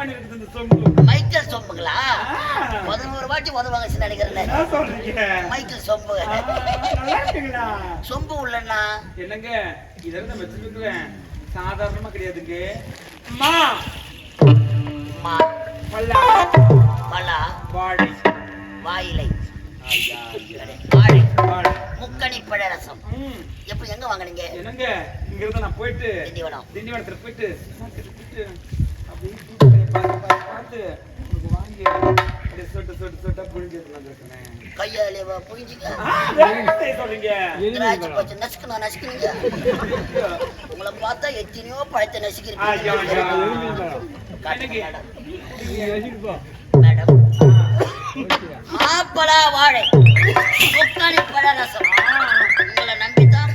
அடி இந்த சொம்பு மைக்கேல் சொம்புகளா ஆ. பதினோரு வாட்டி உதவாங்க நினைக்கிறேன் மைக்கேல் சொம்பு. சொம்பு உள்ளன்னா என்னங்க இதெல்லாம் நான் வச்சுருக்குறேன் சாதாரணமா கிடையாதுங்க. அம்மா மா. பல்லா. பலா வாழை. வாயிலை. முக்கணி பழரசம் ம். எப்ப எங்க வாங்குனீங்க? என்னங்க? இங்க இருந்து நான் போயிட்டு திண்டிவனம். திண்டிவனத்துல போயிட்டு பார்த்து உனக்கு வாங்கி அப்படியே சொட்டு சொட்டு சொட்டா வந்துருக்கேன். கையாலே புரிஞ்சுக்க சொல்றீங்க? திராட்சை பச்சை நசுக்கணும் நசுக்குனீங்க. உங்களை பார்த்தா எத்தனையோ பழத்தை. நசுக்கிறீங்க மேடம். மாப்பழா வாழை. முக்கணி பழரசம். உங்களை நம்பித்தான்.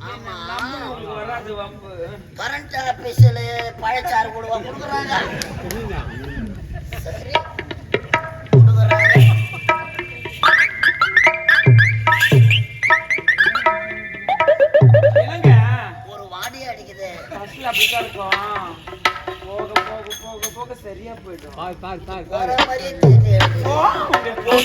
ஆமா. கரண்ட் ஆபீஸ்ல பழச்சாறு கொடுவா கொடுக்குறாங்க. சரி. கொடுக்குறாங்க. ஒரு வாடி அடிக்குது. இருக்கும். போக போக போக போக சரியா போயிடும். வர மாதிரியே தெரியுது எனக்கு. ஓ,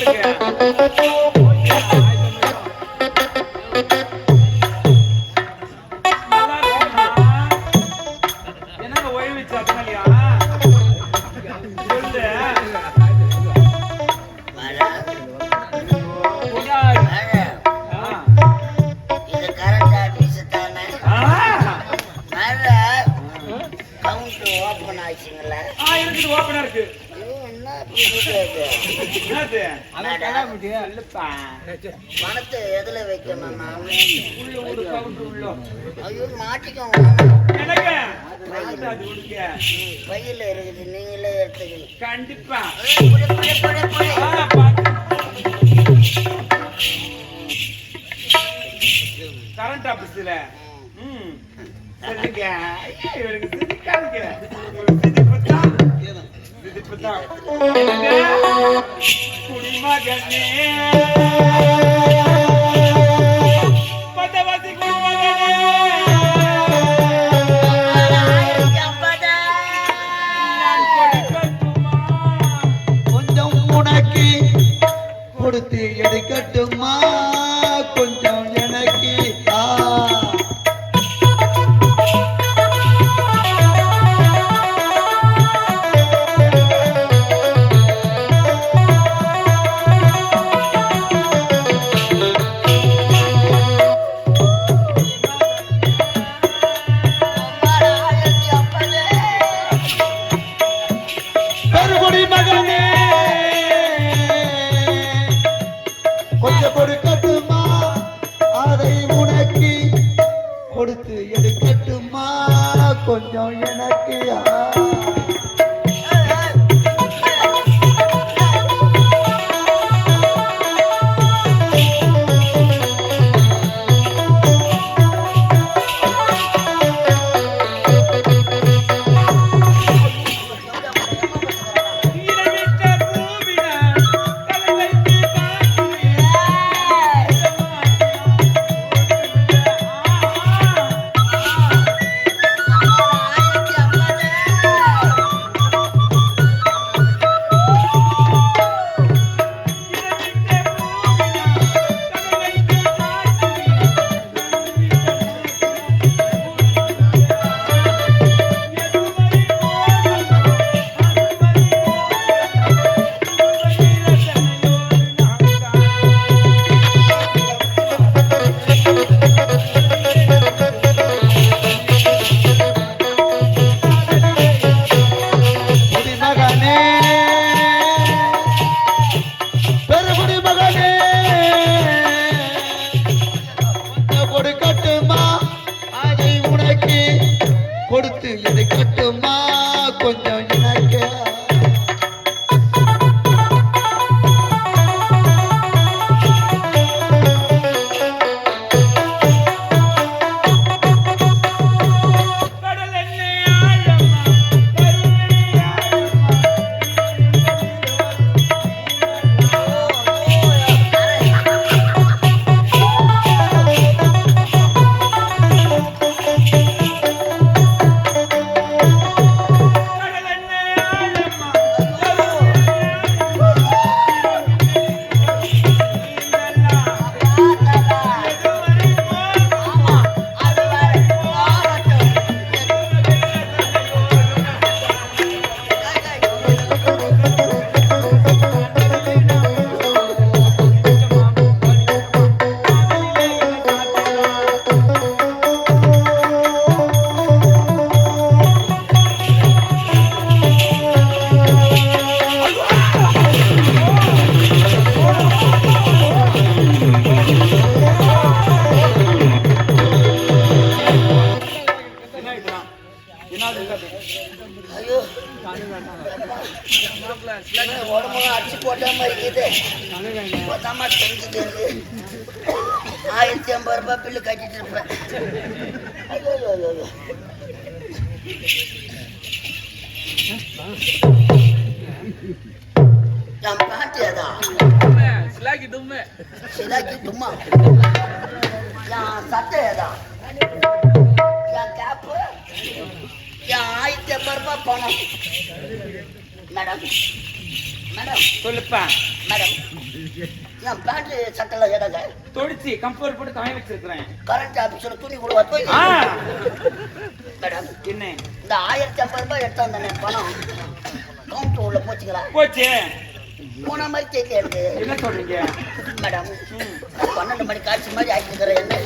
கவுண்ட் ஓப்பன் ஆச்சுங்களா ஆ, இருக்குது, ஆ இருக்கு. பணத்தை எதுல வைக்கணும் நான் உள்ள ஒரு count உள்ள. ஐயோ மாட்டிக்கோ என்னங்க? அது அது உனக்கு. பையில இருக்குது நீங்களே எடுத்துக்கணும். கண்டிப்பா. கரண்ட் ஆபீஸ்ல குடிமகனே. உடம்பு அடிச்சு போட்ட மாதிரி இருக்குது. போதாம தெரிஞ்சுது ஆயிரத்தி ஐம்பது ரூபாய் பில்லு கட்டிட்டு இருப்பேன். ஐயோ, ஐயோ, ஐயோ, ஐயோ. என் பேண்ட் ஏதா சிலாக்கி தும்மே. சிலாக்கி தும்மா. என் சட்டை ஏதா என் கேப்பு ஆயிரத்தி ஐம்பது ரூபாய் பணம். Madam madam. சொல்லுப்பா. மேடம் என் பேண்ட் சட்டைலாம் ஏதாங்க தொடிச்சு கம்ஃபர்ட் போட்டு வச்சிருக்கிறேன். கரண்ட் ஆஃபீஸில் துணி கொடுவா போய் மேடம் என்ன? இந்த ஆயிரத்தி ஐம்பது ரூபாய் எடுத்து வந்தேனே பணம்? கவுண்டர் உள்ள போச்சுங்களா? போச்சு. போன மாதிரி எனக்கு என்ன சொல்றீங்க? மேடம். நான் பன்னெண்டு மணி காட்சி மாதிரி ஆகிட்டு என்ன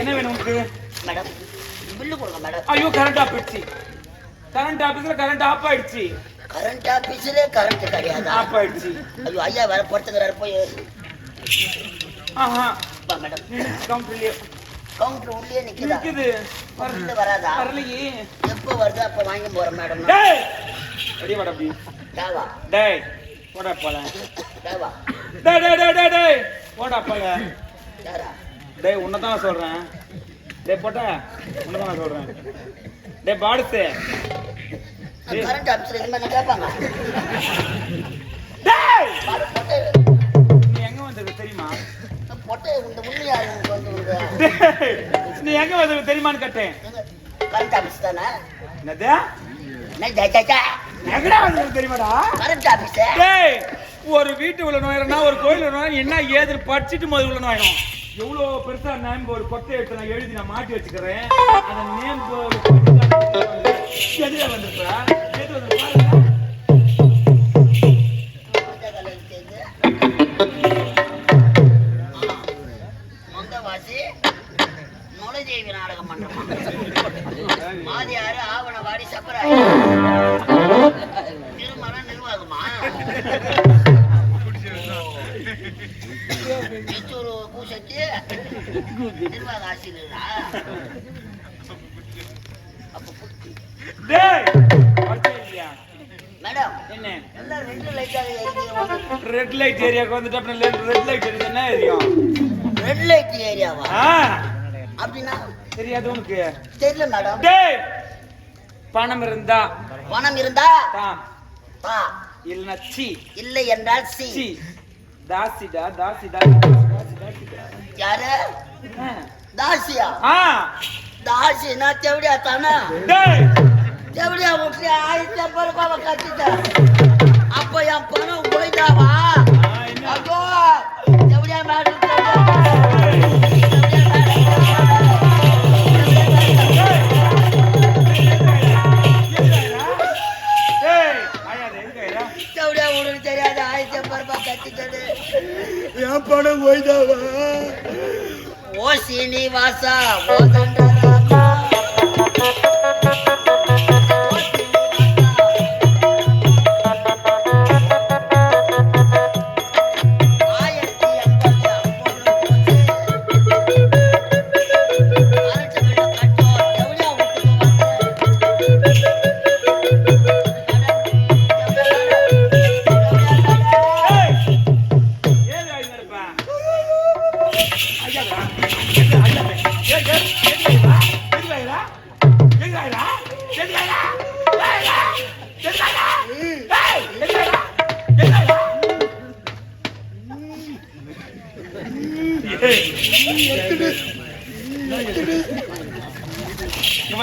என்ன வேணும் உங்களுக்கு மேடம் பில்லு கொடுங்க மேடம் ஐயோ கரண்ட் ஆஃப் ஆயிடுச்சு கரண்ட் ஆபீஸ்ல கரண்ட் ஆஃப் ஆயிடுச்சு. கரண்ட் ஆஃபீஸிலே கரண்ட் கிடையாது? ஆஃப் ஆயிடுச்சு. ஐயோ ஐயா வேற படுத்துக்கிறாரு போய். ஆஹா. மேடம் கவுண்டர்லயே கவுண்டர் உள்ளே நிக்குதா? இருக்குது உள்ள வராதா வரலையே. எப்போ வருது அப்போ வாங்கி போறேன் மேடம் டேய்! அடி அப்படி தேவா டேய் போடா போல டேய் டேய் டேய் டேய் டேய். போடா போல யாரா டேய் உன்னை தான் சொல்றேன். டேய் போட்டா உன்னை தான் சொல்றேன். டேய் பாடுசே. கரண்ட் ஆஃபீஸில் கேட்பாங்க. நீ எங்க வந்திருக்க தெரியுமா? பொட்டை இந்த உண்மையா நீ எங்க வந்திருக்க தெரியுமான்னு கேட்டேன். கரண்ட் ஆஃபீஸ் தானே? என்னது. எங்கடா தெரியுமாடா? கரண்ட் ஆஃபீஸ் டேய் ஒரு வீட்டு உள்ள நோயறனா ஒரு கோயில் உள்ள என்ன ஏது படிச்சுட்டு முதல்ல உள்ள நோயணும் எவ்வளோ பெருசா நேம் போர்டு கொட்டை எடுத்து நான் எழுதி நான் மாட்டி வச்சுக்கிறேன். அந்த நேம் போர்டு எதுல வந்திருப்பா எது வந்து பாருங்க ரெட் லைட் ஏரியாக்கு வந்துட்டு அப்புறம் ரெட் லைட் என்ன எரியும் ரெட் லைட் ஏரியாவா? ஆ. அப்படின்னா தெரியாது உனக்கு. தெரியல மேடம். டேய்! பணம் இருந்தா? பணம் இருந்தா? இல்லைன்னா சி. இல்லை என்றால் சி. சி. தாசிடா தாசிடா தாசி தாசிடா யாரு. தாசியா தாசினா தேவடியா தானே டேய் தேவடியா விட்டு ஆயிரத்தி ஐம்பது ரூபாய் கட்டிட்டேன் அப்ப என் பணம் போயிட்டாவா? ஐயோ தேவடியா மேடம் பணம் போய்தாவா ஓ சீனிவாசா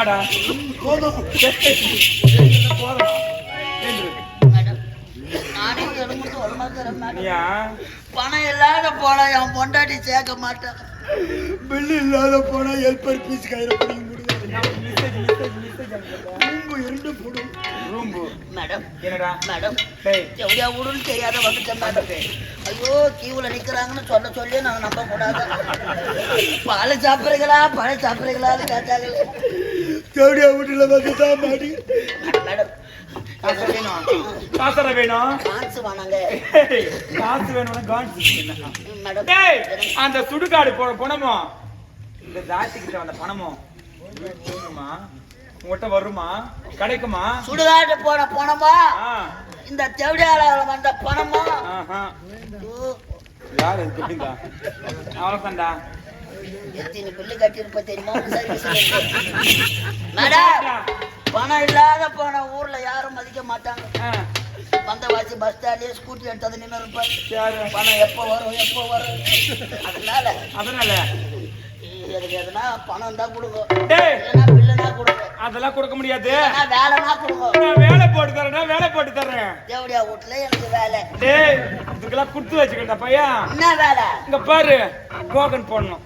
இங்கவாடா போதும். நீயா? பணம் இல்லாத போனா என் பொண்டாட்டி சேர்க்க மாட்டேன் பில்லு இல்லாத போனா ஹெல்பர் பீஸ் ரூம்பு மேடம் என்னடா? மேடம் எவ்வளோ ஊருன்னு தெரியாத வந்துட்டேன் மேடம். ஐயோ கியூல நிக்கிறாங்கன்னு சொல்ல சொல்லி நான் நம்ப கூடாது? பால் சாப்பிடுறீங்களா? பழம் சாப்பிடுறீங்களான்னு கேட்டாங்களே தேவடியா வீட்டுல வந்து தான் மாடி. மேடம் காசு வேணும். காசர வேணும் காசு வேணாங்க. காசு வேணும்னா கான்ஸ் மேடம். அந்த சுடுகாடு போன பணமோ? இந்த தாசிக்கிட்ட வந்த பணமோ? வேணுமா உங்கள்கிட்ட வருமா? கிடைக்குமா? சுடுகாட்டு போன பணமா? ஆ. இந்த தேவடியாளர் வந்த பணமா? யார்? குட்டிங்க அவ்வளோதான்டா எத்தனை பில்லு கட்டியிருப்ப தெரியுமா? மேடம் பணம் இல்லாத போன ஊர்ல யாரும் மதிக்க மாட்டாங்க. ஆ. வந்த வாசி பஸ் ஸ்டாண்ட்லயே ஸ்கூட்டி எடுத்தது நின்று இருப்பாரு பணம் எப்போ வரும் எப்போ வரும்? அதனால அதனால? எதுக்கு எதுனா பணம் தான் கொடுங்க. டேய்! இல்லைன்னா பில்லுனா கொடுங்க. அதெல்லாம் கொடுக்க முடியாது. வேலைனா கொடுங்க. நான் வேலை போட்டு தரேன் வேலை போட்டு தர்றேன் தேவடியா வீட்டுல எனக்கு வேலை. டேய் இதுக்கெல்லாம் கொடுத்து வச்சுக்கிட்ட பையன். என்ன வேலை? இங்க பாரு டோக்கன் போடணும்?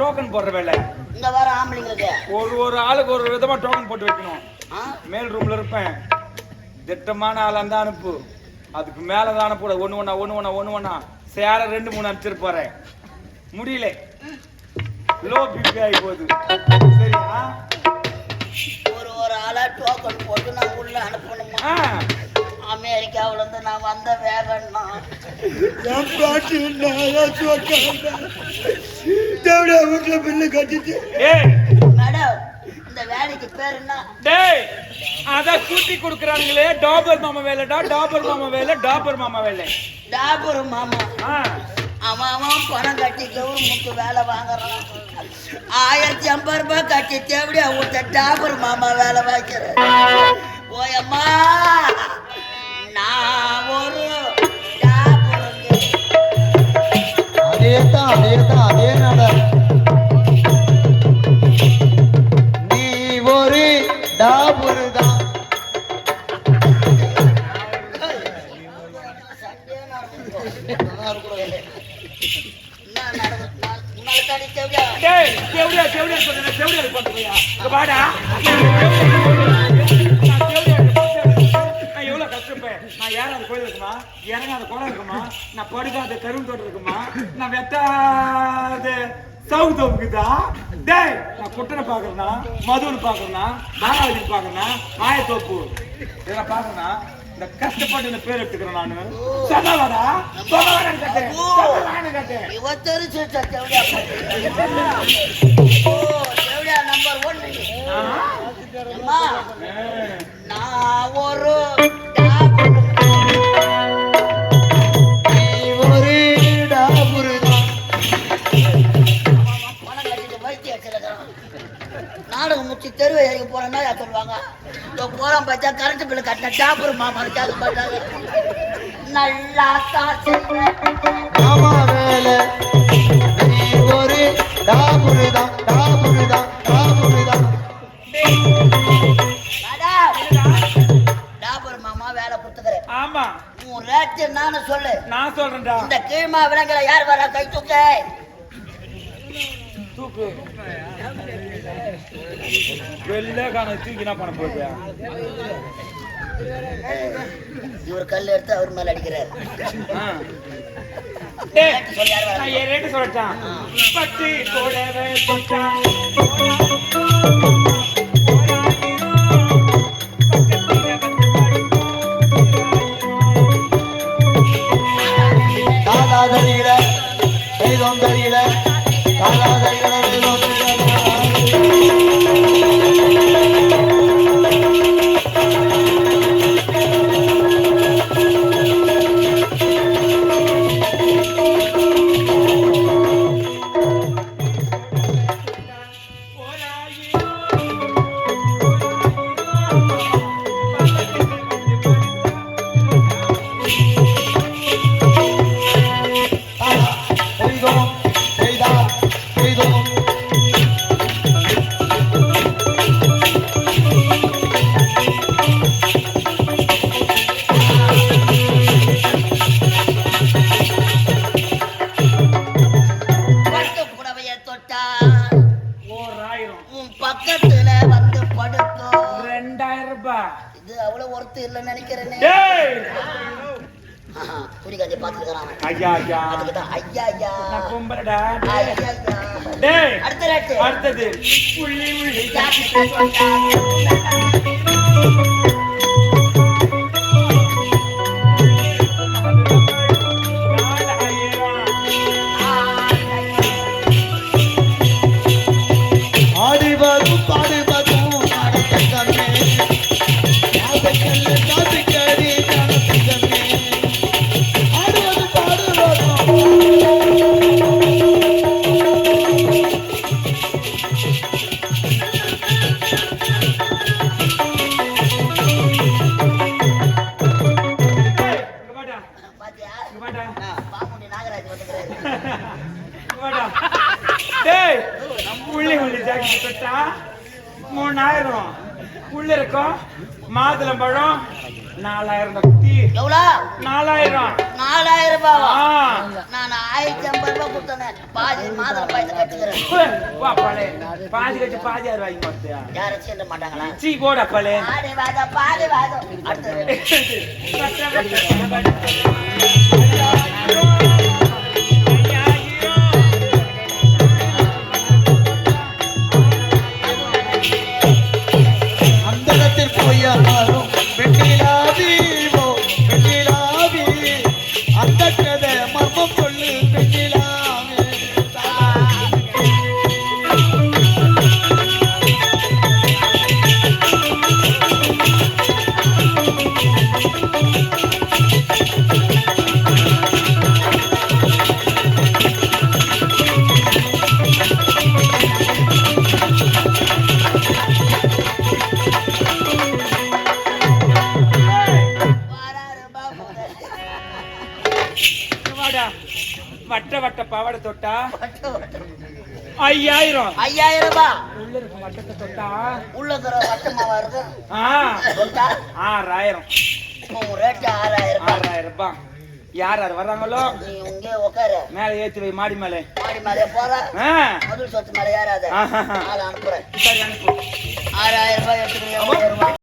டோக்கன் போடுற வேலை. இங்க வர ஆம்பளைங்களுக்கு. ஒரு ஒரு ஆளுக்கு ஒரு விதமா டோக்கன் போட்டு வைக்கணும்? மேல் ரூம்ல இருப்பேன். திட்டமான ஆளா இருந்தா அனுப்பு. அதுக்கு மேல தான் அனுப்பக்கூடாது ஒண்ணு ஒண்ணா ஒண்ணு ஒண்ணா ஒண்ணு ஒண்ணா. சேர ரெண்டு மூணு அனுப்பிச்சிட்டு போறேன். முடியல. லோ பிபி ஆகி போகுது. சரியா? ஒரு ஒரு ஆளா டோக்கன் போட்டு நான் உள்ள அனுப்பணுமா? ஆ அமெரிக்காவுல இருந்து நான் வந்த வேகன்னா என் பாட்டு தேவடியா வீட்டுல பில்லு கட்டிட்டு. மேடம் இந்த வேலைக்கு பேர் என்ன? டேய் அத கூட்டி கொடுக்குறாங்களே டாபர் மாமா வேலைடா டாபர் மாமா வேலை டாபர் மாமா வேலை. டாபர் மாமா. ஆ. அவன் அவன் பணம் கட்டி கவர்மெண்ட் வேலை வாங்குறான். ஆயிரத்தி ஐம்பது ரூபாய் கட்டி தேவடியா விட்ட டாபர் மாமா வேலை வாங்கிறேன் ஓயம்மா அதே தான் அதே தான் அதே நட. நீ ஒரு டாபுரு தான். ஏறாத கோயில் இருக்குமா? இறங்காத குளம் இருக்குமா? நான் படுக்காத கரும்பு தோட்டம் இருக்குமா? நான் வெட்டாத சவுக்கு தோப்புக்குதா டேய் நான் குட்டனை பாக்குறேனா மதுவன் பாக்குறேனா பாலாவதி பாக்குறேனா ஆயத்தோப்பு. இதெல்லாம் பாக்குறேனா இந்த கஷ்டப்பட்டு இந்த பேர் எடுத்துக்கிறேன் நானு. சொல்லவாடா சொல்லவாடா கேட்டேன். கேட்டேன். தெருவை இறங்கி போறேன்னா யார் சொல்லுவாங்க. இதோ போறான் பார்த்தா கரண்ட் பில்லு கட்டின டாப்பர் மாமா கேட்க மாட்டாங்க நல்லா காசு மாமா வேலை. ஒரு டாபுரு தான் டாபுரு தான் டாபுரு தான் டாபர் மாமா வேலை கொடுத்துக்கிறேன் ஆமா. உன் ரேட்டு நானும் சொல்லு. நான் சொல்றேன்டா. இந்த கீழ்மா விலங்குல யார் வரா கை தூக்க? தூக்கு. வெள்ளை காண தூக்கி என்ன பண்ண போகுது இவர் கல் எடுத்து அவர் மேல அடிக்கிறார் ரேட்டு சொல்லட்டான் பட்டி அடுத்தது புள்ளி புள்ளி மூணாயிரம். உள்ள இருக்கும் மாதுளம்பழம் நாலாயிரம் குட்டி எவ்வளோ? நாலாயிரம். நாலாயிரம் ரூபாவா? நான் ஆயிரத்தி ஐம்பது ரூபாய் கொடுத்தேன். பாதி மாதம் பயத்தை கட்டுக்கிறேன் பாதி கட்டி பாதி யார் வாங்கி பார்த்தியா யாரும் சேர்ந்த மாட்டாங்களா? சீ போடா பாலே. பாதி வாதம் பாதி வாதம். அடுத்தது. பாவாடை தொட்டா. ஐயாயிரம். ஐயாயிரம்? ரூபாய் உள்ள இருக்க வட்டத்தை தொட்டா? உள்ள இருக்கிற வட்டமாவா இருக்கு ஆ. கொடுத்தா ஆறாயிரம். ரேட்டு ஆறாயிரம் ரூபாய் ஆறாயிரம். ரூபாய் யார் யார் வர்றாங்களோ? நீ இங்கே உட்காரு மேல ஏத்தி வை மாடி மேலே. மாடி மேலே போற. ஆ. முதல் சொத்து மேலே ஏறாத. ஆள் அனுப்புறேன். சரி அனுப்பு. ஆறாயிரம் ரூபாய் எடுத்துக்கிறேன்